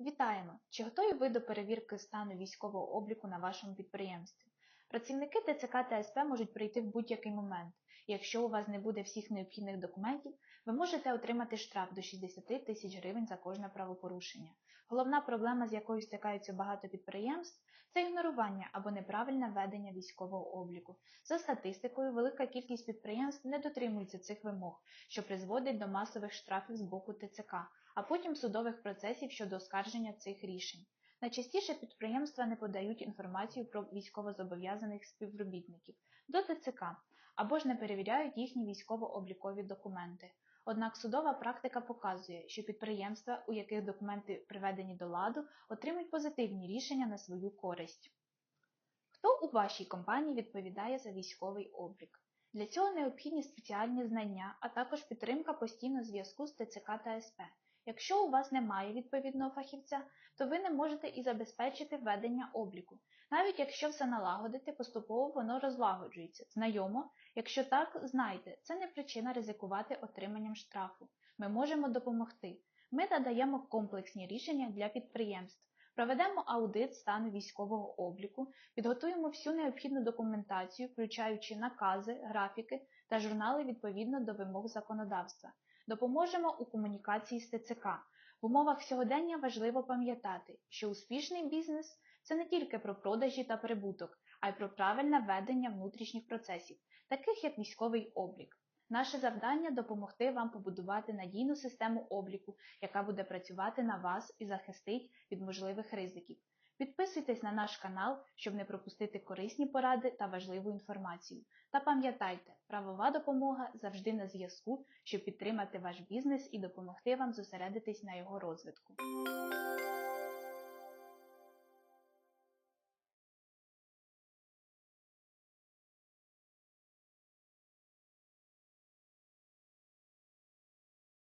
Вітаємо! Чи готові ви до перевірки стану військового обліку на вашому підприємстві? Працівники ТЦК та СП можуть прийти в будь-який момент, якщо у вас не буде всіх необхідних документів, ви можете отримати штраф до 60 тисяч гривень за кожне правопорушення. Головна проблема, з якою стикаються багато підприємств, це ігнорування або неправильне ведення військового обліку. За статистикою, велика кількість підприємств не дотримується цих вимог, що призводить до масових штрафів з боку ТЦК, а потім судових процесів щодо оскарження цих рішень. Найчастіше підприємства не подають інформацію про військовозобов'язаних співробітників до ТЦК або ж не перевіряють їхні військово-облікові документи. Однак судова практика показує, що підприємства, у яких документи приведені до ладу, отримують позитивні рішення на свою користь. Хто у вашій компанії відповідає за військовий облік? Для цього необхідні спеціальні знання, а також підтримка постійного зв'язку з ТЦК та СП. Якщо у вас немає відповідного фахівця, то ви не можете і забезпечити ведення обліку. Навіть якщо все налагодити, поступово воно розлагоджується. Знайомо? Якщо так, знайте, це не причина ризикувати отриманням штрафу. Ми можемо допомогти. Ми надаємо комплексні рішення для підприємств. Проведемо аудит стану військового обліку, підготуємо всю необхідну документацію, включаючи накази, графіки та журнали відповідно до вимог законодавства. Допоможемо у комунікації з ТЦК. В умовах сьогодення важливо пам'ятати, що успішний бізнес це не тільки про продажі та прибуток, а й про правильне ведення внутрішніх процесів, таких як військовий облік. Наше завдання допомогти вам побудувати надійну систему обліку, яка буде працювати на вас і захистить від можливих ризиків. Підписуйтесь на наш канал, щоб не пропустити корисні поради та важливу інформацію. Та пам'ятайте, правова допомога завжди на зв'язку, щоб підтримати ваш бізнес і допомогти вам зосередитись на його розвитку.